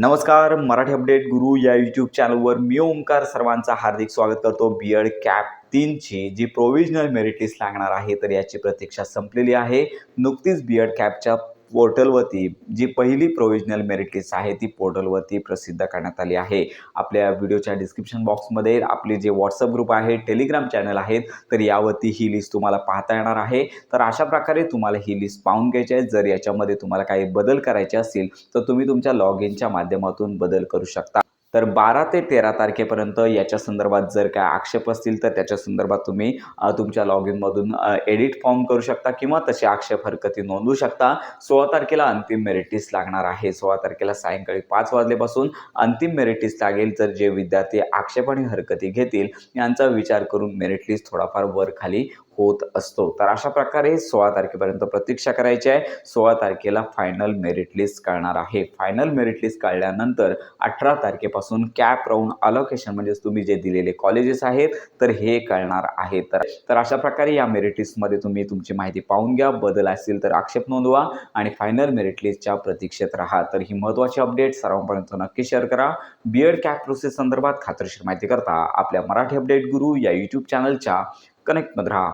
नमस्कार मराठी अपडेट गुरु या यूट्यूब चॅनलवर मी ओंकार सर्वांचा हार्दिक स्वागत करतो. बी एड कॅप तीनची जी प्रोव्हिजनल मेरिट लिस्ट लागणार आहे तर याची प्रतीक्षा संपलेली आहे. नुकतीच बी एड कॅपच्या पोर्टलवरती जी पहिली प्रोविजनल मेरिट लिस्ट आहे ती पोर्टलवरती प्रसिद्ध करण्यात आली आहे. आपल्या व्हिडिओच्या डिस्क्रिप्शन बॉक्समध्ये आपले जे व्हॉट्सअप ग्रुप आहे टेलिग्राम चॅनल आहेत तर यावरती ही लिस्ट तुम्हाला पाहता येणार आहे. तर अशा प्रकारे तुम्हाला ही लिस्ट पाहून घ्यायची आहे. जर याच्यामध्ये तुम्हाला काही बदल करायचे असतील तर तुम्ही तुमच्या लॉग इनच्या माध्यमातून बदल करू शकता. तर बारा ते तेरा तारखेपर्यंत याच्या संदर्भात जर काय आक्षेप असतील तर त्याच्या संदर्भात तुम्ही तुमच्या लॉग इनमधून एडिट फॉर्म करू शकता किंवा तसे आक्षेप हरकती नोंदवू शकता. सोळा तारखेला अंतिम मेरिट लिस्ट लागणार आहे. सोळा तारखेला सायंकाळी पाच वाजल्यापासून अंतिम मेरिट लिस्ट लागेल. तर जे विद्यार्थी आक्षेप आणि हरकती घेतील यांचा विचार करून मेरिट लिस्ट थोडाफार वर खाली होत असतो. तर अशा प्रकारे सोळा तारखेपर्यंत प्रतीक्षा करायची आहे. सोळा तारखेला फायनल मेरिट लिस्ट कळणार आहे. फायनल मेरिट लिस्ट कळल्यानंतर अठरा तारखेपासून कॅप राऊंड अलोकेशन म्हणजेच तुम्ही जे दिलेले कॉलेजेस आहेत तर हे कळणार आहे. तर तर अशा प्रकारे या मेरिट लिस्टमध्ये तुम्ही तुमची माहिती पाहून घ्या. बदल असतील तर आक्षेप नोंदवा आणि फायनल मेरिट लिस्टच्या प्रतीक्षेत राहा. तर ही महत्त्वाची अपडेट सर्वांपर्यंत नक्की शेअर करा. बी एड कॅप प्रोसेस संदर्भात खात्रीशीर माहिती करता आपल्या मराठी अपडेट गुरु या यूट्यूब चॅनलच्या कनेक्टमध्ये राहा.